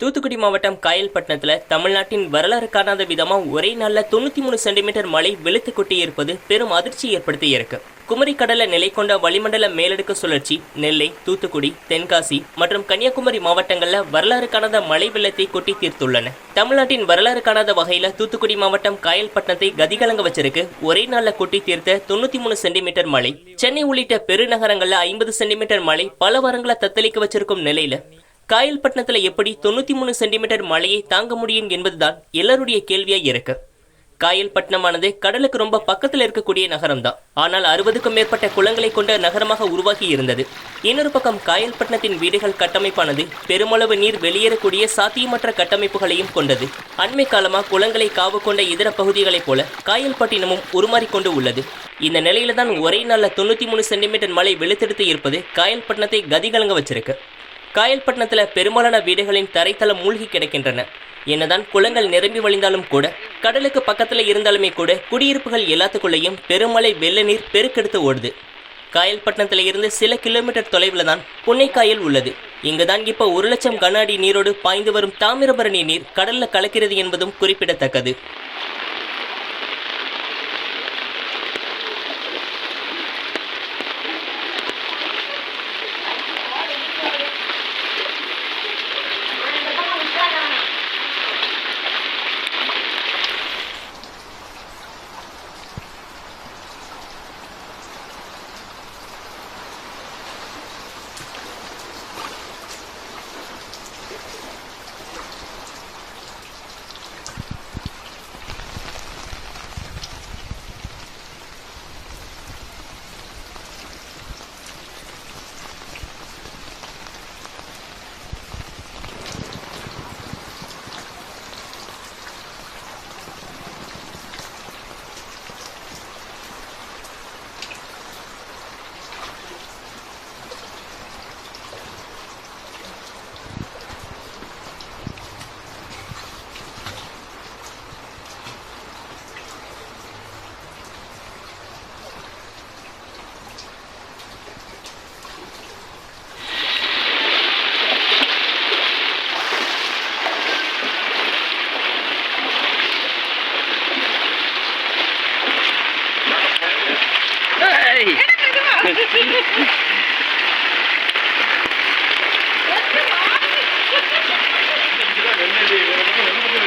தூத்துக்குடி மாவட்டம் காயல்பட்டினத்துல தமிழ்நாட்டின் வரலாறு காணாத விதமா ஒரே நாள்ல தொண்ணூத்தி மூணு சென்டிமீட்டர் மழை வெளுத்து கொட்டி இருப்பது பெரும் அதிர்ச்சி ஏற்படுத்தி இருக்கு. குமரி கடல்ல நிலை கொண்ட வளிமண்டல மேலடுக்கு சுழற்சி நெல்லை தூத்துக்குடி தென்காசி மற்றும் கன்னியாகுமரி மாவட்டங்கள்ல வரலாறு காணாத மழை வெள்ளத்தை கொட்டி தீர்த்துள்ளன. தமிழ்நாட்டின் வரலாறு காணாத வகையில தூத்துக்குடி மாவட்டம் காயல்பட்டினத்தை கதிகலங்க வச்சிருக்கு. ஒரே நாள்ல கொட்டி தீர்த்த தொண்ணூத்தி மூணு சென்டிமீட்டர் மழை. சென்னை உள்ளிட்ட பெருநகரங்கள்ல ஐம்பது சென்டிமீட்டர் மழை பல வாரங்களை தத்தளிக்க வச்சிருக்கும் நிலையில காயல்பட்டினத்துல எப்படி தொண்ணூத்தி மூணு சென்டிமீட்டர் மழையை தாங்க முடியும் என்பதுதான் எல்லாருடைய கேள்வியா இருக்கு. காயல்பட்டினமானது கடலுக்கு ரொம்ப பக்கத்துல இருக்கக்கூடிய நகரம்தான். ஆனால் அறுபதுக்கும் மேற்பட்ட குளங்களை கொண்ட நகரமாக உருவாகி இருந்தது. இன்னொரு பக்கம் காயல்பட்டினத்தின் வீடுகள் கட்டமைப்பானது பெருமளவு நீர் வெளியேறக்கூடிய சாத்தியமற்ற கட்டமைப்புகளையும் கொண்டது. அண்மை காலமா குளங்களை காவு கொண்ட இதர பகுதிகளைப் போல காயல்பட்டினமும் உருமாறிக்கொண்டு உள்ளது. இந்த நிலையில தான் ஒரே நாளில் தொண்ணூத்தி மூணு சென்டிமீட்டர் மழை வெளுத்தெடுத்து இருப்பது காயல்பட்டினத்தை கதிகலங்க வச்சிருக்கு. காயல்பட்டினத்தில் பெரும்பாலான வீடுகளின் தரைத்தளம் மூழ்கி கிடக்கின்றன. என்னதான் குளங்கள் நிரம்பி வழிந்தாலும் கூட கடலுக்கு பக்கத்தில் இருந்தாலுமே கூட குடியிருப்புகள் எல்லாத்துக்குள்ளேயும் பெருமழை வெள்ள நீர் பெருக்கெடுத்து ஓடுது. காயல்பட்டினத்தில் இருந்து சில கிலோமீட்டர் தொலைவில் தான் புன்னைக்காயல் உள்ளது. இங்குதான் இப்போ ஒரு லட்சம் கன அடி நீரோடு பாய்ந்து வரும் தாமிரபரணி நீர் கடல்ல கலக்கிறது என்பதும் குறிப்பிடத்தக்கது.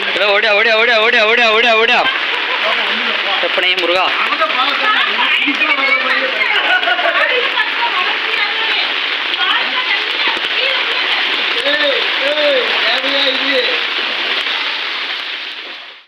சரி ஓடியா ஓடியா ஓடியா ஓடியா ஓடியா ஓடியா ஓடியா. செப்பனையே முருகா.